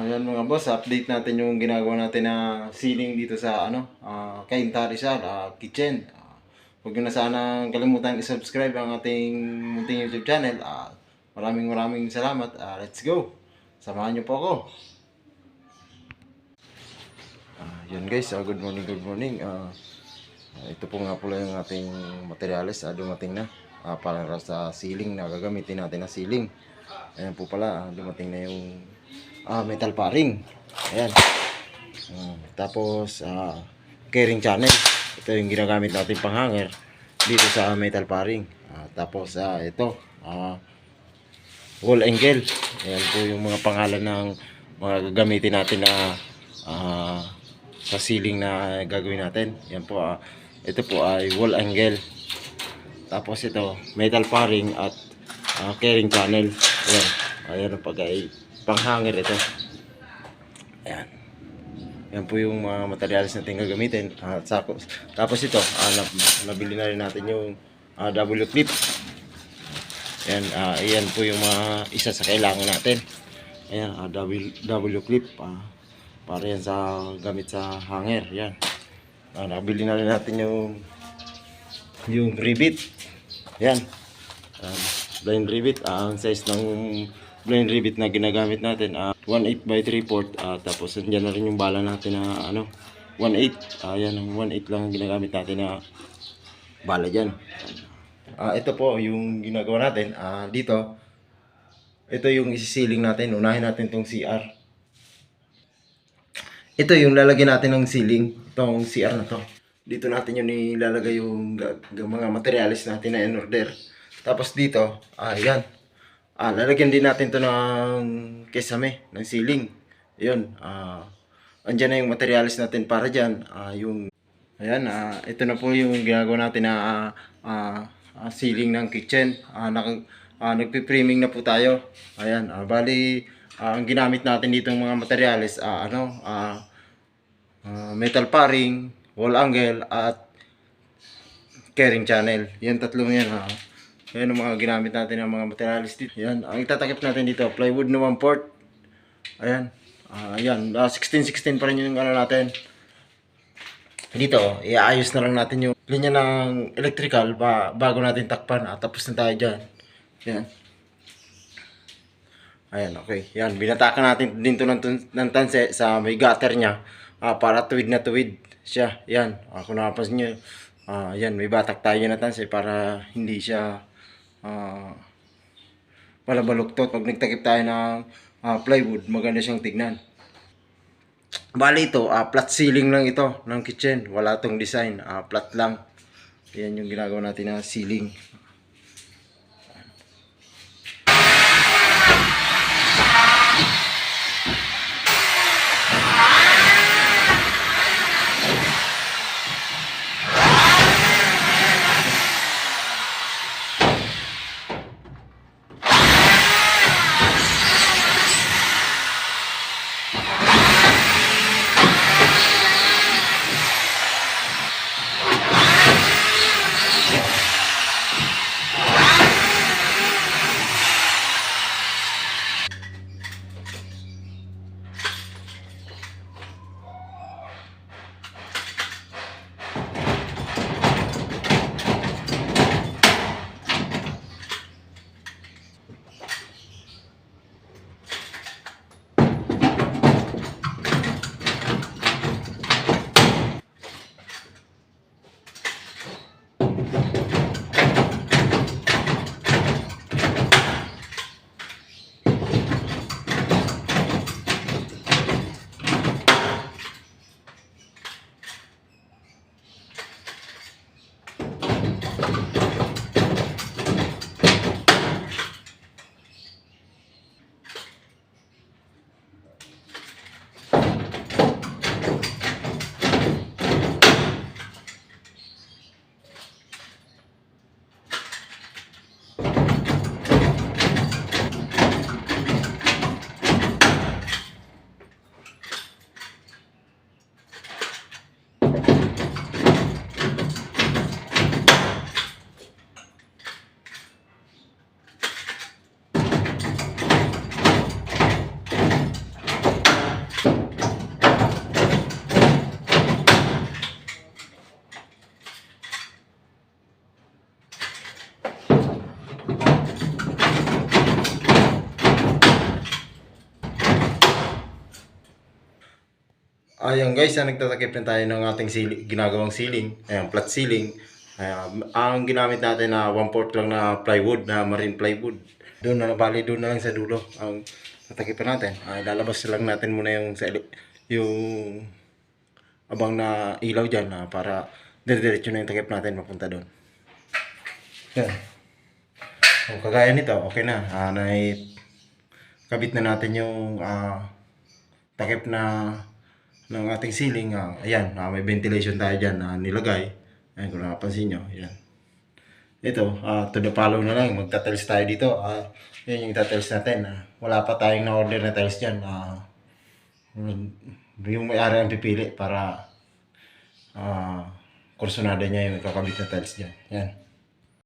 Ayan mga boss, update natin yung ginagawa natin na ceiling dito sa ano, uh, Kainta Rizal, ah, kitchen. Ah, huwag nyo na sana kalimutan i-subscribe ang ating munting YouTube channel. Ah, maraming maraming salamat. Ah, let's go! Samahan nyo po ako. Ah, yun guys, ah, good morning, good morning. Ah, ito po nga pala yung ating materials. Ah, dumating na. Ah, para sa ceiling na gagamitin natin na ceiling. Ayan po pala, ah, dumating na yung ah, metal paring. Ayan. Ah, tapos, ah, carrying channel. Ito yung ginagamit natin pang hanger dito sa metal paring. Ah, tapos, ah, ito, ah, wall angle. Ayan po yung mga pangalan ng mga gagamitin natin na ah, sa ceiling na gagawin natin. Yan po, ah, ito po ay wall angle. Tapos ito, metal paring at ah, carrying channel. Ayan. Ayan ang pag panghanger ito. Ayan. Yan po yung mga materials natin gagamitin. At tapos, tapos ito, ah, nab- nabili na rin natin yung ah, W clip. Yan, ah, yan po yung mga isa sa kailangan natin. Ayan, ah, W, W clip. ah, para yan sa gamit sa hanger. Yan. Ah, nabili na rin natin yung yung rivet. Yan. Um, blind rivet. Ah, ang size ng blind rivet na ginagamit natin. ah 1.8 by 3 port. ah tapos andyan na rin yung bala natin na ano 1.8. Ah, yan ang 1.8 lang ang ginagamit natin na bala dyan. Ah, ito po yung ginagawa natin. Ah, dito, ito yung isisiling natin. Unahin natin tong CR. Ito yung lalagyan natin ng ceiling. Itong CR na to. Dito natin yung ilalagay yung ga- ga- mga materials natin na in order. Tapos dito, ayan. Ah, lalagyan din natin to ng kesame, ng ceiling. Yun, ah, andyan na yung materials natin para dyan. Ah, yung Ayan, ah, ito na po yung ginagawa natin na ah, ah, ah, ceiling ng kitchen. Ah, nak- ah, nagpi-framing na po tayo. Ayan, ah, bali ah, ang ginamit natin dito mga materials, ah, ano, ah, ah, metal paring, wall angle, at carrying channel. Yan tatlong yan ha. Yan ang mga ginamit natin ng mga materials dito. Yan, ang itatakip natin dito, plywood na 1 port. Ayan. Ah, ayan, ah, 16-16 pa rin yung ano natin dito, iaayos na lang natin yung linya ng electrical ba, bago natin takpan. Ah, tapos na tayo dyan. Yan. Ayan, okay. Yan, binatakan natin din to ng, ng tanse sa may gutter niya ah, para tuwid na tuwid siya. Yan, ah, kung nakapansin nyo, ah, yan, may batak tayo na tanse para hindi siya ah, malabaluktot. Pag nagtakip tayo ng ah, plywood, maganda siyang tignan. Bali ito, ah, flat ceiling lang ito ng kitchen. Wala tong design, ah, flat lang. Yan yung ginagawa natin na ceiling. Ayan guys, ah, nagtatakip na tayo ng ating sili, ginagawang ceiling. Ayan, flat ceiling. Ayan, ang ginamit natin na 1 4 lang na plywood, na marine plywood. Doon na, bali doon na lang sa dulo. Ang tatakipan natin. Ay, lalabas lang natin muna yung, yung abang na ilaw dyan ah, para dire-diretso na yung takip natin mapunta doon. Yan. So, kagaya nito, okay na. Ah, nai kabit na natin yung ah, takip na ng ating ceiling. ah, ayan, ah, may ventilation tayo dyan na nilagay. Ayan, kung napapansin nyo. Ayan. Ito, ah, to the follow na lang. Magta-tiles tayo dito. Ah, yan yung tiles natin. ah. wala pa tayong na-order na tiles dyan. Ah, yung may-ari ang pipili para ah kursunada niya yung kakabit na tiles dyan. Yan.